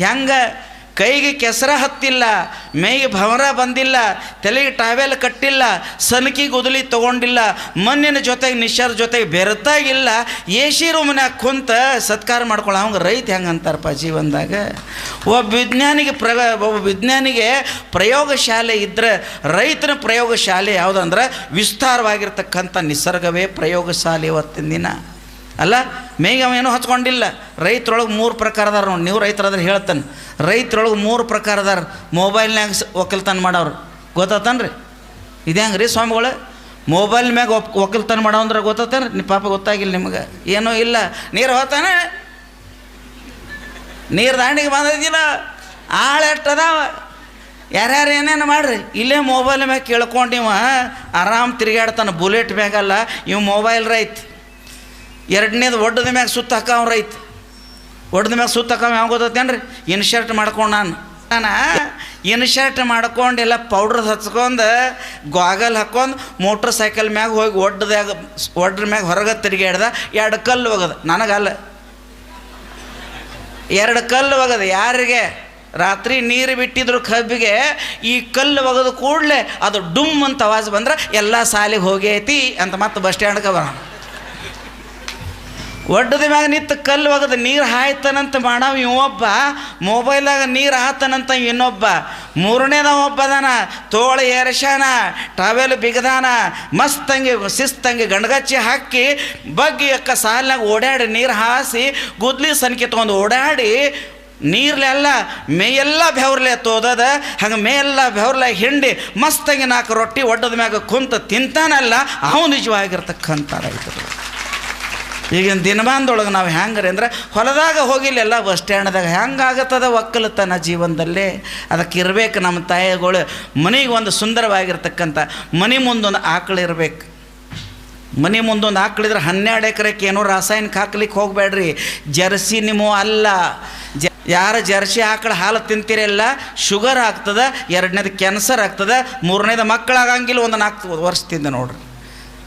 ಹೆಂಗ ಕೈಗೆ ಕೆಸರ ಹತ್ತಿಲ್ಲ, ಮೈಗೆ ಭವರ ಬಂದಿಲ್ಲ, ತಲೆಗೆ ಟಾವೆಲ್ ಕಟ್ಟಿಲ್ಲ, ಸನಕಿ ಗುದಲಿ ತಗೊಂಡಿಲ್ಲ, ಮಣ್ಣಿನ ಜೊತೆಗೆ ನಿಶರ್ ಜೊತೆಗೆ ಬೆರೆತಾಗಿಲ್ಲ ಎ ಸಿ ರೂಮ್ನಾಗ ಕುಂತ ಸತ್ಕಾರ ಮಾಡ್ಕೊಳ್ಳೋ ಅವಂಗೆ ರೈತ ಹೆಂಗೆ ಅಂತಾರಪ್ಪ ಜೀವನದಾಗ. ಒಬ್ಬ ವಿಜ್ಞಾನಿಗೆ ಪ್ರ ಒಬ್ಬ ವಿಜ್ಞಾನಿಗೆ ಪ್ರಯೋಗಶಾಲೆ ಇದ್ದರೆ ರೈತನ ಪ್ರಯೋಗಶಾಲೆ ಯಾವುದಂದ್ರೆ ವಿಸ್ತಾರವಾಗಿರ್ತಕ್ಕಂಥ ನಿಸರ್ಗವೇ ಪ್ರಯೋಗಶಾಲೆ ಇವತ್ತಿನ ದಿನ. ಅಲ್ಲ ಮೇಗ ಅವ ಏನೂ ಹಚ್ಕೊಂಡಿಲ್ಲ. ರೈತರೊಳಗೆ ಮೂರು ಪ್ರಕಾರ ಅದಾರ ನೋಡಿ, ನೀವು ರೈತರಾದ್ರೆ ಹೇಳ್ತಾನೆ. ರೈತರೊಳಗೆ ಮೂರು ಪ್ರಕಾರದಾರ ಮೊಬೈಲ್ನಾಗ ಒಕ್ಕಲ್ತನ ಮಾಡೋರು ಗೊತ್ತಾತನ್ರಿ? ಇದು ಹೆಂಗೆ ರೀ ಸ್ವಾಮಿಗಳು? ಮೊಬೈಲ್ ಮ್ಯಾಗ ಒಪ್ ಒಕ್ಕಲ್ತನ ಮಾಡೋ ಅಂದ್ರೆ ಗೊತ್ತಾತೇನ್ರಿ? ನಿಮ್ಮ ಪಾಪ ಗೊತ್ತಾಗಿಲ್ಲ ನಿಮ್ಗೆ. ಏನೂ ಇಲ್ಲ. ನೀರು ಹೋತಾನೆ? ನೀರು ದಾಂಡಿಗೆ ಬಂದಿದ್ದಿಲ್ಲ ಆಳು ಅದಾವ? ಯಾರ್ಯಾರು ಏನೇನು ಮಾಡ್ರಿ? ಇಲ್ಲೇ ಮೊಬೈಲ್ ಮ್ಯಾಗ ಕೇಳ್ಕೊಂಡು ಇವ, ಆರಾಮ್ ತಿರುಗಾಡ್ತಾನೆ ಬುಲೆಟ್ ಮ್ಯಾಗಲ್ಲ, ಇವ ಮೊಬೈಲ್ ರೈತ. ಎರಡನೇದು ಒಡ್ಡದ ಮ್ಯಾಗ ಸುತ್ತ ಹಾಕವ್ ರೈತ. ಒಡ್ದ ಮ್ಯಾಗ ಸುತ್ತ ಹಾಕ ಯಾವ ಗೊತ್ತೇನ್ರಿ ಇನ್ಶರ್ಟ್ ಮಾಡ್ಕೊಂಡು ನಾನು. ನಾನು ಇನ್ಶರ್ಟ್ ಮಾಡ್ಕೊಂಡು ಎಲ್ಲ ಪೌಡ್ರ್ ಹಚ್ಕೊಂಡು, ಗಾಗಲ್ ಹಾಕೊಂಡು, ಮೋಟ್ರ್ ಸೈಕಲ್ ಮ್ಯಾಗ ಹೋಗಿ ಒಡ್ಡದಾಗ ಒಡ್ರ ಮ್ಯಾಗ ಹೊರಗೆ ತಿರುಗಾಡ್ದ ಎರಡು ಕಲ್ಲು ಹೋಗದ ನನಗಲ್ಲ. ಎರಡು ಕಲ್ಲು ಒಗದು. ಯಾರಿಗೆ? ರಾತ್ರಿ ನೀರು ಬಿಟ್ಟಿದ್ರು ಕಬ್ಬಿಗೆ, ಈ ಕಲ್ಲು ಒಗೆದು ಕೂಡಲೇ ಅದು ಡುಮ್ ಅಂತ ಆವಾಜ್ ಬಂದ್ರೆ ಎಲ್ಲ ಸಾಲಿಗೆ ಹೋಗೈತಿ ಅಂತ ಮತ್ತೆ ಬಸ್ ಸ್ಟ್ಯಾಂಡ್ಗೆ ಬರೋಣ. ಒಡ್ಡದ ಮ್ಯಾಗ ನಿಂತು ಕಲ್ಲು ಒಗದು ನೀರು ಹಾಯ್ತಾನಂತ ಮಾಡವ ಇವೊಬ್ಬ ಮೊಬೈಲಾಗ ನೀರು ಹಾತನಂತ ಇನ್ನೊಬ್ಬ. ಮೂರನೇದ ಒಬ್ಬ ಅದಾನ, ತೋಳ ಎರಶಾನ ಟವೆಲ್ ಬಿಗದಾನ ಮಸ್ತಂಗೆ ಸಿಸ್ತಂಗೆ ಗಂಡಗಚ್ಚಿ ಹಾಕಿ ಬಗ್ಗಿ ಅಕ್ಕ ಸಾಲಿನಾಗ ಓಡಾಡಿ ನೀರು ಹಾಸಿ ಗುದ್ಲಿ ಸನ್ಕೆ ತೊಗೊಂಡು ಓಡಾಡಿ ನೀರ್ಲೆಲ್ಲ ಮೇಯೆಲ್ಲ ಬೆವ್ರಲೆ ತೋದದ, ಹಂಗೆ ಮೇಯೆಲ್ಲ ಬೆವ್ರಲೆ ಹಿಂಡಿ ಮಸ್ತಂಗಿ ನಾಲ್ಕು ರೊಟ್ಟಿ ಒಡ್ಡದ ಮ್ಯಾಗ ಕುಂತ ತಿಂತಾನಲ್ಲ, ಅವು ನಿಜವಾಗಿರ್ತಕ್ಕಂಥ ರೈತರು ಈಗಿನ ದಿನಮಾನದೊಳಗೆ ನಾವು ಹೆಂಗ್ರಿ ಅಂದ್ರೆ ಹೊಲದಾಗ ಹೋಗಿಲ್ಲ ಎಲ್ಲ ಬಸ್ ಸ್ಟ್ಯಾಂಡ್ದಾಗ, ಹೆಂಗಾಗತ್ತದ ಒಕ್ಕಲತನ ಜೀವನದಲ್ಲಿ? ಅದಕ್ಕೆ ಇರಬೇಕು ನಮ್ಮ ತಾಯಿಗಳು. ಮನೆಗೆ ಒಂದು ಸುಂದರವಾಗಿರ್ತಕ್ಕಂಥ, ಮನೆ ಮುಂದೊಂದು ಆಕಳು ಇರಬೇಕು. ಮನೆ ಮುಂದೊಂದು ಆಕಳಿದ್ರೆ ಹನ್ನೆರಡು ಎಕರೆಕ್ಕೆ ಏನೋ ರಾಸಾಯನಿಕ ಹಾಕ್ಲಿಕ್ಕೆ ಹೋಗಬೇಡ್ರಿ ಜರ್ಸಿ ನಿಮ್ಮ ಅಲ್ಲ. ಜ, ಯಾರು ಜರ್ಸಿ ಆಕಳು ಹಾಲು ತಿಂತೀರಲ್ಲ ಶುಗರ್ ಆಗ್ತದೆ, ಎರಡನೇದು ಕ್ಯಾನ್ಸರ್ ಆಗ್ತದೆ, ಮೂರನೇದು ಮಕ್ಕಳಾಗಂಗಿಲ್ಲ ಒಂದು ನಾಲ್ಕು ವರ್ಷ ತಿಂದ ನೋಡ್ರಿ.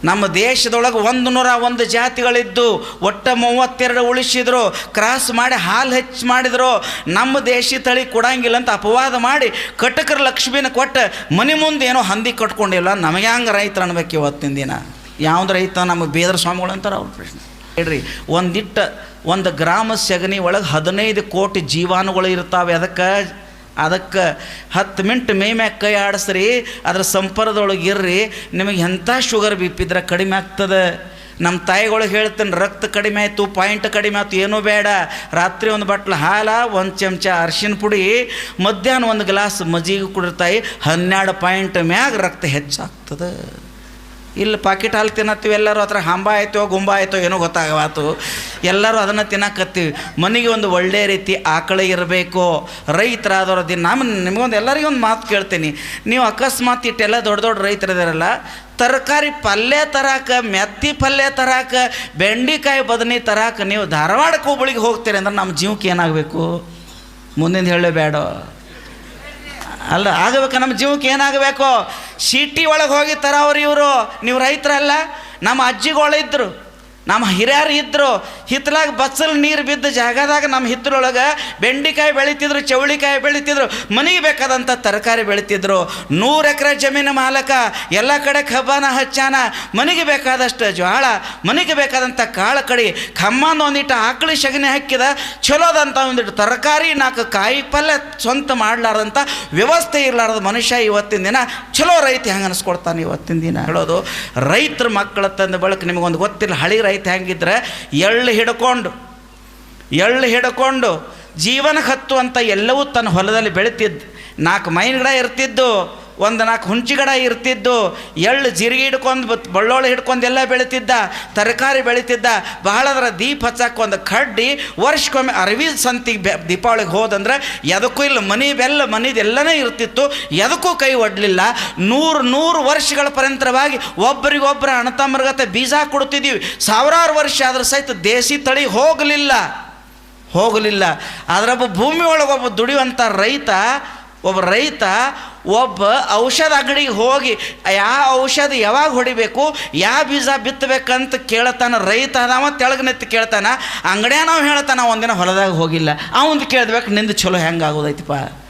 ನಮ್ಮ ದೇಶದೊಳಗೆ ಒಂದು ನೂರ ಒಂದು ಜಾತಿಗಳಿದ್ದು ಒಟ್ಟ ಮೂವತ್ತೆರಡು ಉಳಿಸಿದ್ರು ಕ್ರಾಸ್ ಮಾಡಿ ಹಾಲು ಹೆಚ್ಚು ಮಾಡಿದ್ರು, ನಮ್ಮ ದೇಶಿ ತಳಿ ಕೊಡಂಗಿಲ್ಲ ಅಂತ ಅಪವಾದ ಮಾಡಿ ಕಟಕರ ಲಕ್ಷ್ಮಿನ ಕೊಟ್ಟು ಮನೆ ಮುಂದೆ ಏನೋ ಹಂದಿ ಕಟ್ಕೊಂಡಿಲ್ಲ. ನಮಗೆ ಹಂಗೆ ರೈತರು ಅನ್ಬೇಕು ಇವತ್ತಿನ ದಿನ. ಯಾವ್ದು ರೈತ? ನಮ್ಮ ಬೇದರ ಸ್ವಾಮಿಗಳು ಅಂತಾರೆ ಅವ್ರ ಪ್ರಶ್ನೆ. ಹೇಳ್ರಿ, ಒಂದಿಟ್ಟ ಒಂದು ಗ್ರಾಮ ಸೆಗಣಿ ಒಳಗೆ ಹದಿನೈದು ಕೋಟಿ ಜೀವಾಣುಗಳು ಇರ್ತಾವೆ. ಅದಕ್ಕೆ ಅದಕ್ಕೆ ಹತ್ತು ಮಿನಿಟ್ ಮೇ ಮ್ಯಾಗ ಕೈ ಆಡಿಸ್ರಿ, ಅದ್ರ ಸಂಪರ್ಕದೊಳಗೆ ಇರ್ರಿ. ನಿಮಗೆ ಎಂಥ ಶುಗರ್ ಬಿ ಪಿ ಇದ್ರೆ ಕಡಿಮೆ ಆಗ್ತದೆ. ನಮ್ಮ ತಾಯಿಗಳಿಗೆ ಹೇಳ್ತೇನೆ, ರಕ್ತ ಕಡಿಮೆ ಆಯಿತು, ಪಾಯಿಂಟ್ ಕಡಿಮೆ ಆಯಿತು, ಏನೂ ಬೇಡ. ರಾತ್ರಿ ಒಂದು ಬಟ್ಲು ಹಾಲ, ಒಂದು ಚಮಚ ಅರ್ಶಿನ ಪುಡಿ, ಮಧ್ಯಾಹ್ನ ಒಂದು ಗ್ಲಾಸ್ ಮಜ್ಜಿಗೆ ಕುಡಿರ್ತಾಯಿ, ಹನ್ನೆರಡು ಪಾಯಿಂಟ್ ಮ್ಯಾಗ ರಕ್ತ ಹೆಚ್ಚಾಗ್ತದೆ. ಇಲ್ಲಿ ಪಾಕಿಟ್ ಹಾಲು ತಿನ್ನತ್ತೀವಿ, ಎಲ್ಲರೂ ಹತ್ರ ಹಂಬ ಆಯ್ತೋ, ಗುಂಬ ಆಯ್ತೋ, ಏನೋ ಗೊತ್ತಾಗವಾತು ಎಲ್ಲರೂ ಅದನ್ನು ತಿನ್ನಕತ್ತೀವಿ. ಮನೆಗೆ ಒಂದು ಒಳ್ಳೆಯ ರೀತಿ ಆಕಳ ಇರಬೇಕು. ರೈತರಾದವ್ರ ದಿನ ನಾನು ನಿಮಗೊಂದು ಎಲ್ಲರಿಗೂ ಒಂದು ಮಾತು ಕೇಳ್ತೀನಿ. ನೀವು ಅಕಸ್ಮಾತ್ ಇಟ್ಟೆಲ್ಲ ದೊಡ್ಡ ದೊಡ್ಡ ರೈತರಿದಾರಲ್ಲ, ತರಕಾರಿ ಪಲ್ಯ ತರಾಕ, ಮೆತ್ತಿ ಪಲ್ಯ ತರಾಕ, ಬೆಂಡಿಕಾಯಿ ಬದನೆ ತರಾಕ ನೀವು ಧಾರವಾಡ ಹುಬ್ಬಳ್ಳಿಗೆ ಹೋಗ್ತೀರಿ ಅಂದ್ರೆ ನಮ್ಮ ಜೀವಕ್ಕೆ ಏನಾಗಬೇಕು? ಮುಂದಿನ ಹೇಳಬೇಡ ಅಲ್ಲ ಆಗಬೇಕು ನಮ್ಮ ಜೀವಕ್ಕೆ ಏನಾಗಬೇಕು? ಸಿಟಿ ಒಳಗೆ ಹೋಗಿ ತರವ್ರು ಇವರು. ನೀವು ರೈತರಲ್ಲ ನಮ್ಮ ಅಜ್ಜಿಗಳಿದ್ರು ನಮ್ಮ ಹಿರಿಯರು ಇದ್ದರು ಹಿತ್ತಲಾಗ ಬಸ್ಸಲ್ ನೀರು ಬಿದ್ದ ಜಾಗದಾಗ ನಮ್ಮ ಹಿತ್ತಲೊಳಗೆ ಬೆಂಡಿಕಾಯಿ ಬೆಳೀತಿದ್ರು, ಚೌಳಿಕಾಯಿ ಬೆಳೀತಿದ್ರು, ಮನೆಗೆ ಬೇಕಾದಂಥ ತರಕಾರಿ ಬೆಳೀತಿದ್ರು. ನೂರು ಎಕರೆ ಜಮೀನು ಮಾಲಕ, ಎಲ್ಲ ಕಡೆ ಕಬ್ಬಾನ ಹಚ್ಚಾನ, ಮನೆಗೆ ಬೇಕಾದಷ್ಟು ಜ್ವಾಳ, ಮನೆಗೆ ಬೇಕಾದಂಥ ಕಾಳು ಕಡಿ, ಖಮ್ಮಂದು ಒಂದಿಟ್ಟು ಆಕಳಿ ಸಗಣಿ ಹಾಕಿದ ಚಲೋದಂಥ ಒಂದಿಟ್ಟು ತರಕಾರಿ ನಾಲ್ಕು ಕಾಯಿ ಪಲ್ಯ ಸ್ವಂತ ಮಾಡಲಾರ್ದಂಥ ವ್ಯವಸ್ಥೆ ಇರಲಾರ್ದ ಮನುಷ್ಯ ಇವತ್ತಿನ ದಿನ. ಚಲೋ ರೈತ ಹೆಂಗೆ ಅನಿಸ್ಕೊಡ್ತಾನೆ ಇವತ್ತಿನ ದಿನ? ಹೇಳೋದು, ರೈತರ ಮಕ್ಕಳ ತಂದ ಬಳಕ ನಿಮಗೊಂದು ಗೊತ್ತಿಲ್ಲ, ಹಳಿ ರೈತ ಹೆಂಗಿದ್ರೆ ಎಳ್ಳು ಹಿಡ್ಕೊಂಡು ಎಳ್ಳು ಹಿಡ್ಕೊಂಡು ಜೀವನಕ್ಕೆ ಅಂತ ಎಲ್ಲವೂ ತನ್ನ ಹೊಲದಲ್ಲಿ ಬೆಳೀತಿದ್ದು, ನಾಲ್ಕು ಮೈನ್ ಗಿಡ ಇರ್ತಿದ್ದು ಒಂದು ನಾಲ್ಕು ಹುಂಚಿಗಡ ಇರ್ತಿದ್ದು, ಎಳ್ಳು ಜೀರಿಗೆ ಹಿಡ್ಕೊಂಡು ಬತ್ ಬಳ್ಳೊಳ್ಳಿ ಹಿಡ್ಕೊಂಡು ಎಲ್ಲ ಬೆಳೀತಿದ್ದ, ತರಕಾರಿ ಬೆಳೀತಿದ್ದ, ಬಹಳ ಅದರ ದೀಪ ಹಚ್ಚಕ್ಕೆ ಕಡ್ಡಿ ವರ್ಷಕ್ಕೊಮ್ಮೆ ಅರವಿ ಸಂತಿಗೆ ಬೆ, ದೀಪಾವಳಿಗೆ ಹೋದಂದ್ರೆ ಎದಕ್ಕೂ ಇಲ್ಲ, ಮನೆ ಬೆಲ್ಲ ಮನೆದೆಲ್ಲನೇ ಇರ್ತಿತ್ತು, ಎದಕ್ಕೂ ಕೈ ಒಡ್ಲಿಲ್ಲ. ನೂರು ನೂರು ವರ್ಷಗಳ ಪರ್ಯಂತರವಾಗಿ ಒಬ್ಬರಿಗೊಬ್ಬರ ಅಣ್ಣತಮ್ಮರ್ಗತೆ ಬೀಜ ಕೊಡ್ತಿದ್ದೀವಿ ಸಾವಿರಾರು ವರ್ಷ ಆದ್ರೆ ಸಹಿತ ದೇಸಿ ತಳಿ ಹೋಗಲಿಲ್ಲ. ಹೋಗಲಿಲ್ಲ. ಅದರೊಬ್ಬ ಭೂಮಿ ಒಬ್ಬ ದುಡಿಯುವಂಥ ರೈತ, ಒಬ್ಬ ರೈತ ಒಬ್ಬ ಔಷಧ ಅಂಗಡಿಗೆ ಹೋಗಿ ಯಾವ ಔಷಧ ಯಾವಾಗ ಹೊಡಿಬೇಕು ಯಾವ ಬೀಜ ಬಿತ್ತಬೇಕಂತ ಕೇಳತಾನ, ರೈತ ಅದಾವ, ತೆಳಗೆ ನೆತ್ತಿ ಕೇಳ್ತಾನ ಅಂಗಡಿಯ ನಾವು ಹೇಳ್ತಾನ, ಒಂದಿನ ಹೊಲದಾಗ ಹೋಗಿಲ್ಲ. ಅವಂದು ಕೇಳ್ಬೇಕು ನಿಂದು ಚಲೋ ಹೆಂಗೆ ಆಗೋದೈತಿಪ್ಪ